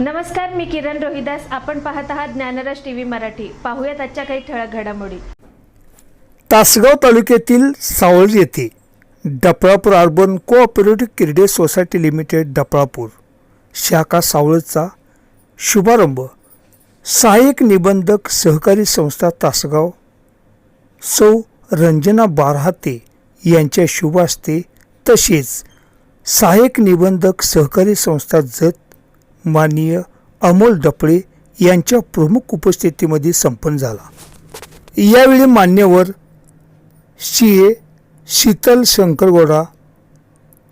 नमस्कार मी किरण रोहिदास. आपण पाहत आहात ज्ञानराज टीव्ही मराठी. पाहूयात आजच्या काही ठळक घडामोडी. तासगाव तालुक्यातील सावळ येथे Dapalapur urban cooperative credit society limited Dapalapur. शाखा सावळचा शुभारंभ. सहाय्यक निबंधक सहकारी संस्था तासगाव. सौ रंजना बारहाते यांच्या शुभ तसेच सहाय्यक निबंधक सहकारी संस्था जत माननीय अमोल डपळे यांच्या प्रमुख उपस्थितीमध्ये संपन्न झाला. यावेळी मान्यवर C A Sheetal Shankargoda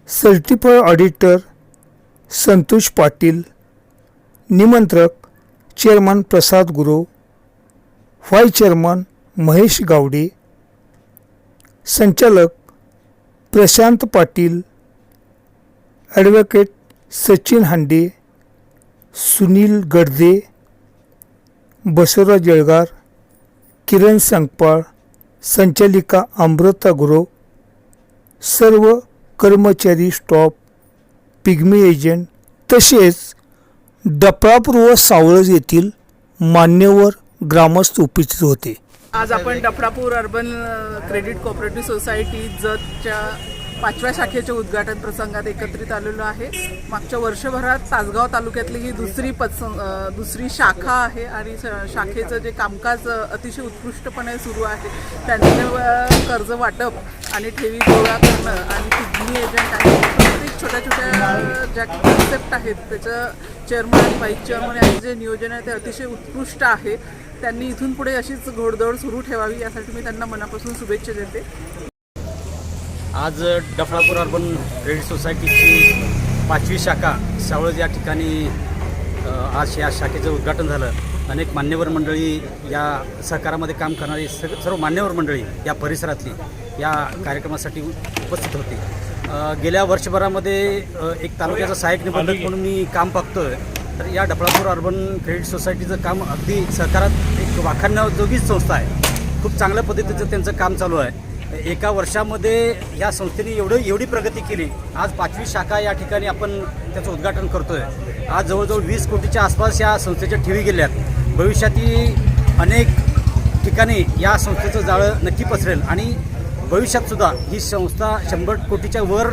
certify auditor Santosh Patil निमंत्रक chairman Prasad Guru vice chairman Mahesh Gawade संचालक प्रशांत पाटील ॲडव्होकेट सचिन हांडे सुनील गडदे बसवराज जळगार किरण सांगपाळ संचालिका अमृता गुरव सर्व कर्मचारी स्टॉप पिग्मी एजंट तसेच डपळापूर्व सावळज येथील मान्यवर ग्रामस्थ उपस्थित होते. आज आपण Daphadapur urban credit cooperative society जतच्या पाचव्या शाखेच्या उद्घाटन प्रसंगात एकत्रित आलेलो आहे. मागच्या वर्षभरात तासगाव तालुक्यातली ही दुसरी पत्स दुसरी शाखा आहे आणि शाखेचं जे कामकाज अतिशय उत्कृष्टपणे सुरू आहे. त्यांचं कर्ज वाटप आणि ठेवी गोळा करणं आणि किडनी एजंट आहे प्रत्येक छोट्या छोट्या ज्या कन्सेप्ट आहेत त्याचं चेअरमन आणि व्हाईस चेअरमन यांचं जे नियोजन आहे ते अतिशय उत्कृष्ट आहे. त्यांनी इथून पुढे अशीच घोडदौड सुरू ठेवावी यासाठी मी त्यांना मनापासून शुभेच्छा देते. आज डफळापूर अर्बन क्रेडिट सोसायटीची पाचवी शाखा सावळज या ठिकाणी आज या शाखेचं उद्घाटन झालं. अनेक मान्यवर मंडळी या सहकारामध्ये काम करणारी सर्व मान्यवर मंडळी या परिसरातली या कार्यक्रमासाठी उपस्थित होती. गेल्या वर्षभरामध्ये एक तालुक्याचा सहाय्यक निबंधक म्हणून मी काम बघतोय तर या डफळापूर अर्बन क्रेडिट सोसायटीचं काम अगदी सहकारात एक वाखाणण्याजोगीच संस्था आहे. खूप चांगल्या पद्धतीचं त्यांचं काम चालू आहे. एका वर्षामध्ये या संस्थेने एवढं एवढी प्रगती केली. आज पाचवी शाखा या ठिकाणी आपण त्याचं उद्घाटन करतोय. आज जवळजवळ वीस कोटीच्या आसपास या संस्थेच्या ठेवी गेल्यात. भविष्यातही अनेक ठिकाणी या संस्थेचं जाळं नक्की पसरेल आणि भविष्यात सुद्धा ही संस्था शंभर कोटीच्या वर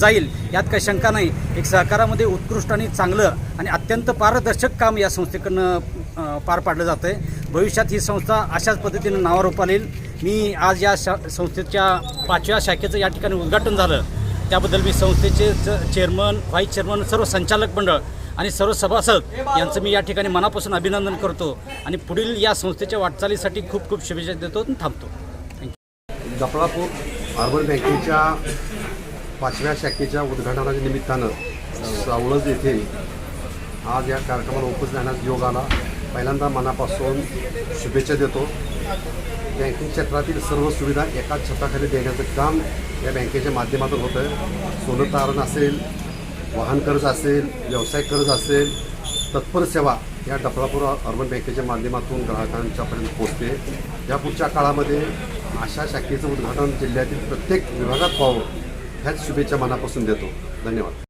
जाईल. यात काही शंका नाही. एक सहकारामध्ये उत्कृष्ट आणि चांगलं आणि अत्यंत पारदर्शक काम या संस्थेकडनं पार पाडलं जातं आहे भविष्यात ही संस्था अशाच पद्धतीनं नावारूप येईल. मी आज या शा संस्थेच्या पाचव्या शाखेचं या ठिकाणी उद्घाटन झालं. त्याबद्दल मी संस्थेचे च- चेअरमन व्हाईस चेअरमन सर्व संचालक मंडळ आणि सर्व सभासद यांचं मी या ठिकाणी मनापासून अभिनंदन करतो आणि पुढील या संस्थेच्या वाटचालीसाठी खूप खूप शुभेच्छा देतो आणि थांबतो. जफळापूर अर्बन बँकेच्या पाचव्या शाखेच्या उद्घाटनाच्या निमित्तानं सावळज येथे आज या कार्यक्रमाला उपस्थित राहण्यास योग आला. पहिल्यांदा मनापासून शुभेच्छा देतो. बँकिंग क्षेत्रातील सर्व सुविधा एकाच छताखाली देण्याचं काम या बँकेच्या माध्यमातून होतं आहे सोनं तारण असेल वाहन कर्ज असेल व्यवसाय कर्ज असेल तत्पर सेवा या डफळापूर अर्बन बँकेच्या माध्यमातून ग्राहकांच्यापर्यंत पोहोचते. या पुढच्या काळामध्ये अशा शाखेचं उद्घाटन जिल्ह्यातील प्रत्येक विभागात व्हावं ह्याच शुभेच्छा मनापासून देतो. धन्यवाद.